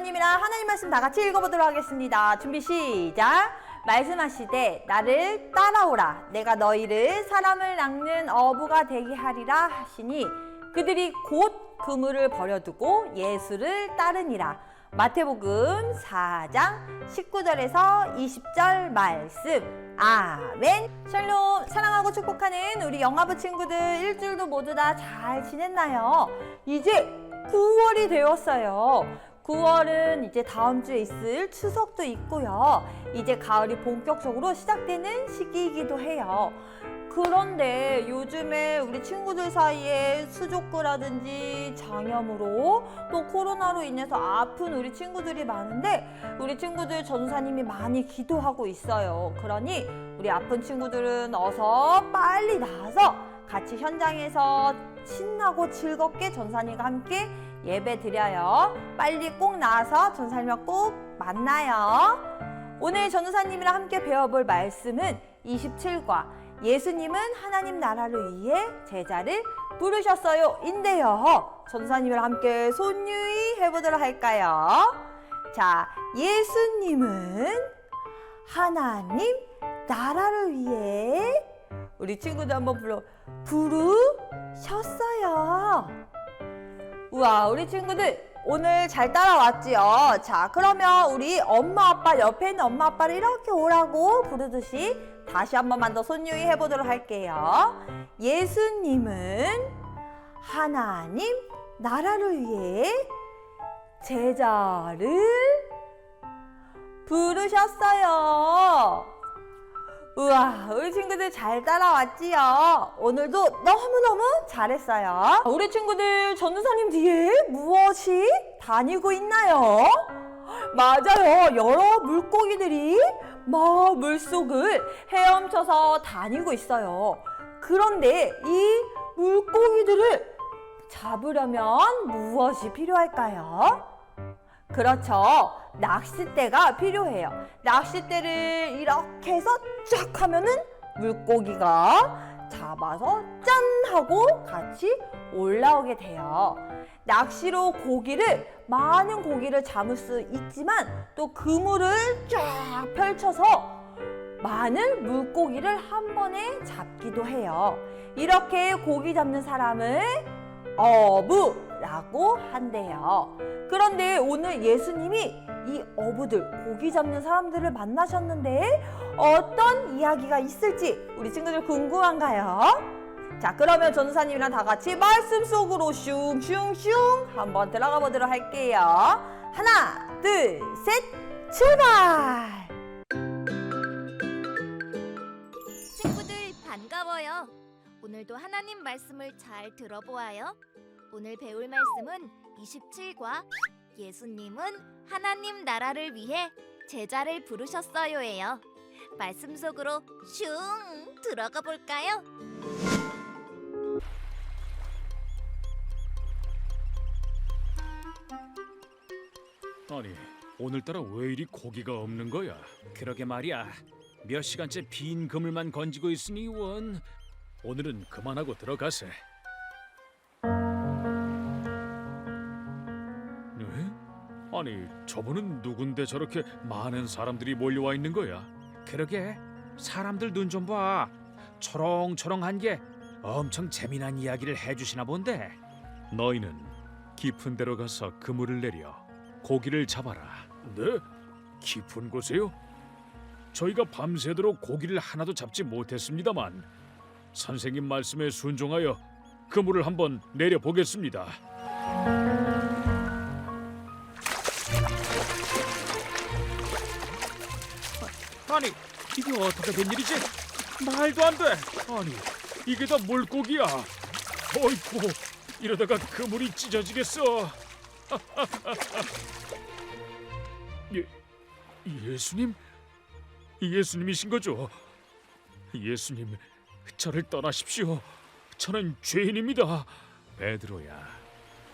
전도사님이랑 하나님 말씀 다 같이 읽어보도록 하겠습니다. 준비 시작. 말씀하시되 나를 따라오라. 내가 너희를 사람을 낚는 어부가 되게 하리라 하시니 그들이 곧 그물을 버려두고 예수를 따르니라. 마태복음 4장 19절에서 20절 말씀. 아멘. 샬롬. 사랑하고 축복하는 우리 영화부 친구들 일주일도 모두 다 잘 지냈나요? 이제 9월이 되었어요. 9월은 이제 다음 주에 있을 추석도 있고요. 이제 가을이 본격적으로 시작되는 시기이기도 해요. 그런데 요즘에 우리 친구들 사이에 수족구라든지 장염으로 또 코로나로 인해서 아픈 우리 친구들이 많은데 우리 친구들 전사님이 많이 기도하고 있어요. 그러니 우리 아픈 친구들은 어서 빨리 나와서 같이 현장에서 신나고 즐겁게 전사님과 함께 예배 드려요. 빨리 꼭 나와서 전사님과 꼭 만나요. 오늘 전사님이랑 함께 배워볼 말씀은 27과 예수님은 하나님 나라를 위해 제자를 부르셨어요. 인데요. 전사님이랑 함께 손유희 해보도록 할까요? 자, 예수님은 하나님 나라를 위해 우리 친구들 한번 불러 부르셨어요. 우와, 우리 친구들 오늘 잘 따라왔지요? 자, 그러면 우리 엄마 아빠 옆에 있는 엄마 아빠를 이렇게 오라고 부르듯이 다시 한 번만 더 손유희 해보도록 할게요. 예수님은 하나님 나라를 위해 제자를 부르셨어요. 우와, 우리 친구들 잘 따라왔지요? 오늘도 너무너무 잘했어요. 우리 친구들 전도사님 뒤에 무엇이 다니고 있나요? 맞아요. 여러 물고기들이 막 물속을 헤엄쳐서 다니고 있어요. 그런데 이 물고기들을 잡으려면 무엇이 필요할까요? 그렇죠. 낚싯대가 필요해요. 낚싯대를 이렇게 해서 쫙 하면은 물고기가 잡아서 짠 하고 같이 올라오게 돼요. 낚시로 고기를 많은 고기를 잡을 수 있지만 또 그물을 쫙 펼쳐서 많은 물고기를 한 번에 잡기도 해요. 이렇게 고기 잡는 사람을 어부 라고 한대요. 그런데 오늘 예수님이 이 어부들, 고기 잡는 사람들을 만나셨는데 어떤 이야기가 있을지 우리 친구들 궁금한가요? 자, 그러면 전사님이랑 다 같이 말씀 속으로 슝슝슝 한번 들어가 보도록 할게요. 하나, 둘, 셋, 출발! 친구들 반가워요. 오늘도 하나님 말씀을 잘 들어보아요. 오늘 배울 말씀은 27과 예수님은 하나님 나라를 위해 제자를 부르셨어요예요. 말씀 속으로 슝 들어가 볼까요? 아니 오늘따라 왜 이리 고기가 없는 거야? 그러게 말이야. 몇 시간째 빈 그물만 건지고 있으니 원 오늘은 그만하고 들어가세. 아니 저분은 누군데 저렇게 많은 사람들이 몰려와 있는 거야? 그러게 사람들 눈 좀 봐. 초롱초롱한 게 엄청 재미난 이야기를 해주시나 본데. 너희는 깊은 데로 가서 그물을 내려 고기를 잡아라. 네? 깊은 곳에요? 저희가 밤새도록 고기를 하나도 잡지 못했습니다만 선생님 말씀에 순종하여 그물을 한번 내려 보겠습니다. 아니 이게 어떻게 된 일이지? 말도 안 돼. 아니 이게 다 물고기야. 어이쿠 이러다가 그물이 찢어지겠어. 예, 예수님? 예수님이신 거죠? 예수님, 저를 떠나십시오. 저는 죄인입니다. 베드로야,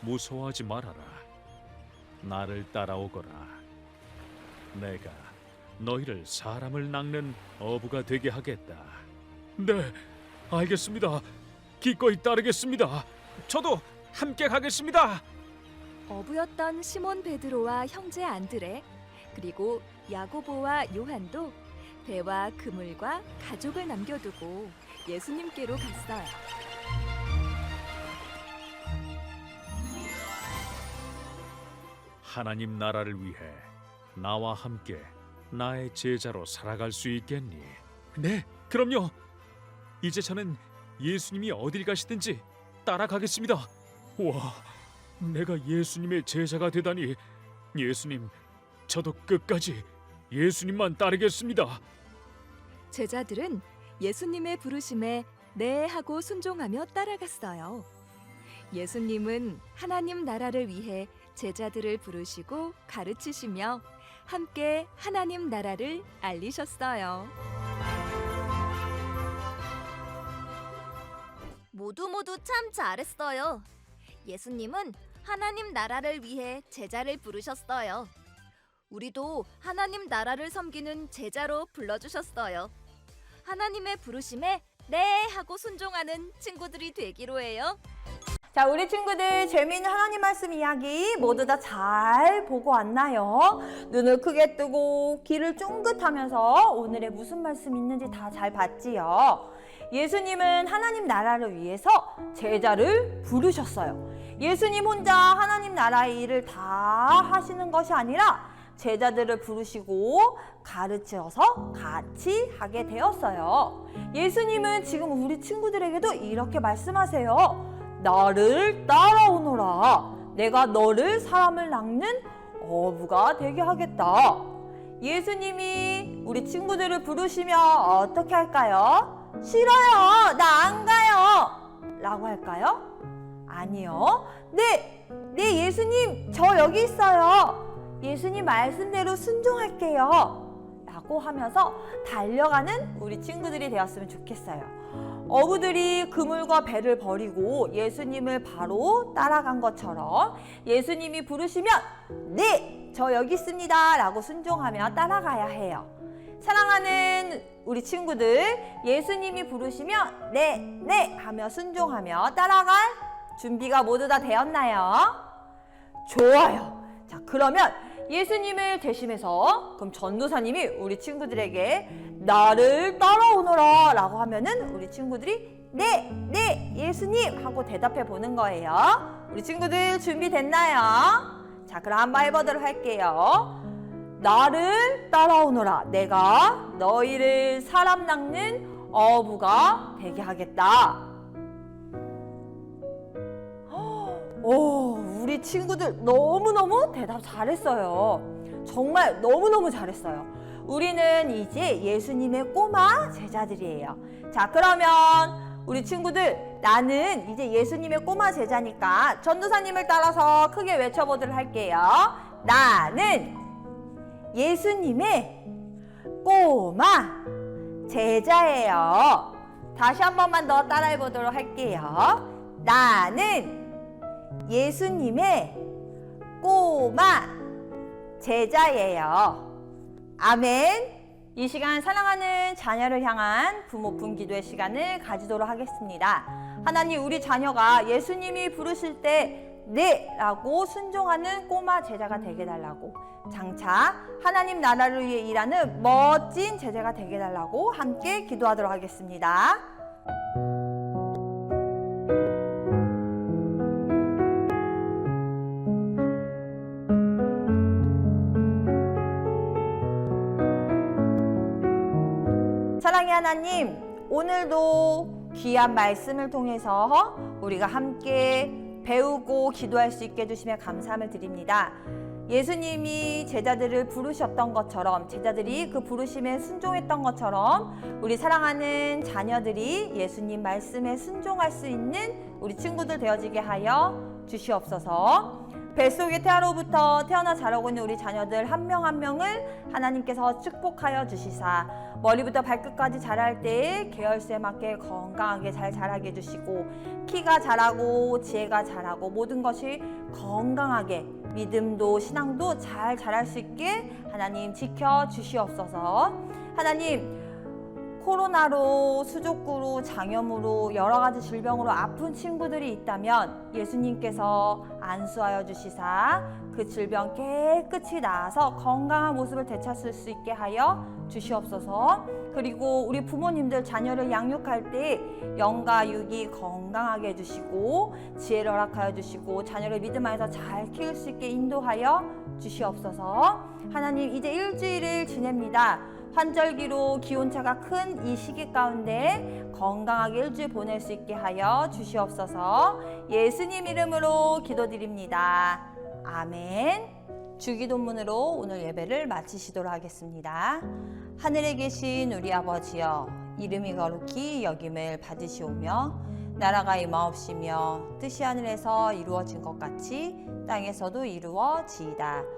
무서워하지 말아라. 나를 따라오거라. 내가 너희를 사람을 낚는 어부가 되게 하겠다. 네, 알겠습니다. 기꺼이 따르겠습니다. 저도 함께 가겠습니다. 어부였던 시몬 베드로와 형제 안드레 그리고 야고보와 요한도 배와 그물과 가족을 남겨두고 예수님께로 갔어요. 하나님 나라를 위해 나와 함께 나의 제자로 살아갈 수 있겠니? 네, 그럼요. 이제 저는 예수님이 어딜 가시든지 따라가겠습니다. 와, 내가 예수님의 제자가 되다니. 예수님, 저도 끝까지 예수님만 따르겠습니다. 제자들은 예수님의 부르심에 네 하고 순종하며 따라갔어요. 예수님은 하나님 나라를 위해 제자들을 부르시고 가르치시며 함께 하나님 나라를 알리셨어요. 모두 모두 참 잘했어요. 예수님은 하나님 나라를 위해 제자를 부르셨어요. 우리도 하나님 나라를 섬기는 제자로 불러주셨어요. 하나님의 부르심에 네 하고 순종하는 친구들이 되기로 해요. 자, 우리 친구들 재미있는 하나님 말씀 이야기 모두 다 잘 보고 왔나요? 눈을 크게 뜨고 귀를 쫑긋하면서 오늘의 무슨 말씀 있는지 다 잘 봤지요? 예수님은 하나님 나라를 위해서 제자를 부르셨어요. 예수님 혼자 하나님 나라의 일을 다 하시는 것이 아니라 제자들을 부르시고 가르쳐서 같이 하게 되었어요. 예수님은 지금 우리 친구들에게도 이렇게 말씀하세요. 나를 따라오너라. 내가 너를 사람을 낚는 어부가 되게 하겠다. 예수님이 우리 친구들을 부르시면 어떻게 할까요? 싫어요. 나 안 가요. 라고 할까요? 아니요. 네, 네, 예수님, 저 여기 있어요. 예수님 말씀대로 순종할게요. 라고 하면서 달려가는 우리 친구들이 되었으면 좋겠어요. 어부들이 그물과 배를 버리고 예수님을 바로 따라간 것처럼 예수님이 부르시면 네, 저 여기 있습니다. 라고 순종하며 따라가야 해요. 사랑하는 우리 친구들, 예수님이 부르시면 네, 네 하며 순종하며 따라갈 준비가 모두 다 되었나요? 좋아요. 자, 그러면 예수님을 대신해서 그럼 전도사님이 우리 친구들에게 나를 따라오너라 라고 하면은 우리 친구들이 네, 네, 예수님 하고 대답해 보는 거예요. 우리 친구들 준비됐나요? 자, 그럼 한번 해보도록 할게요. 나를 따라오너라. 내가 너희를 사람 낚는 어부가 되게 하겠다. 오, 우리 친구들 너무너무 대답 잘했어요. 정말 너무너무 잘했어요. 우리는 이제 예수님의 꼬마 제자들이에요. 자, 그러면 우리 친구들 나는 이제 예수님의 꼬마 제자니까 전도사님을 따라서 크게 외쳐보도록 할게요. 나는 예수님의 꼬마 제자예요. 다시 한 번만 더 따라해 보도록 할게요. 나는 예수님의 꼬마 제자예요. 아멘. 이 시간 사랑하는 자녀를 향한 부모 분기도의 시간을 가지도록 하겠습니다. 하나님 우리 자녀가 예수님이 부르실 때 네 라고 순종하는 꼬마 제자가 되게 달라고 장차 하나님 나라를 위해 일하는 멋진 제자가 되게 달라고 함께 기도하도록 하겠습니다. 사랑의 하나님, 오늘도 귀한 말씀을 통해서 우리가 함께 배우고 기도할 수 있게 해주시며 감사함을 드립니다. 예수님이 제자들을 부르셨던 것처럼 제자들이 그 부르심에 순종했던 것처럼 우리 사랑하는 자녀들이 예수님 말씀에 순종할 수 있는 우리 친구들 되어지게 하여 주시옵소서. 뱃속의 태아로부터 태어나 자라고 있는 우리 자녀들 한 명 한 명을 하나님께서 축복하여 주시사. 머리부터 발끝까지 자랄 때에 계열수에 맞게 건강하게 잘 자라게 해주시고 키가 자라고 지혜가 자라고 모든 것이 건강하게 믿음도 신앙도 잘 자랄 수 있게 하나님 지켜 주시옵소서. 하나님 코로나로 수족구로 장염으로 여러 가지 질병으로 아픈 친구들이 있다면 예수님께서 안수하여 주시사 그 질병 깨끗이 나아서 건강한 모습을 되찾을 수 있게 하여 주시옵소서. 그리고 우리 부모님들 자녀를 양육할 때 영가 육이 건강하게 해주시고 지혜를 허락하여 주시고 자녀를 믿음 안에서 잘 키울 수 있게 인도하여 주시옵소서. 하나님 이제 일주일을 지냅니다. 환절기로 기온차가 큰 이 시기 가운데 건강하게 일주일 보낼 수 있게 하여 주시옵소서. 예수님 이름으로 기도드립니다. 아멘. 주기도문으로 오늘 예배를 마치시도록 하겠습니다. 하늘에 계신 우리 아버지여 이름이 거룩히 여김을 받으시오며 나라가 임하옵시며 뜻이 하늘에서 이루어진 것 같이 땅에서도 이루어지이다.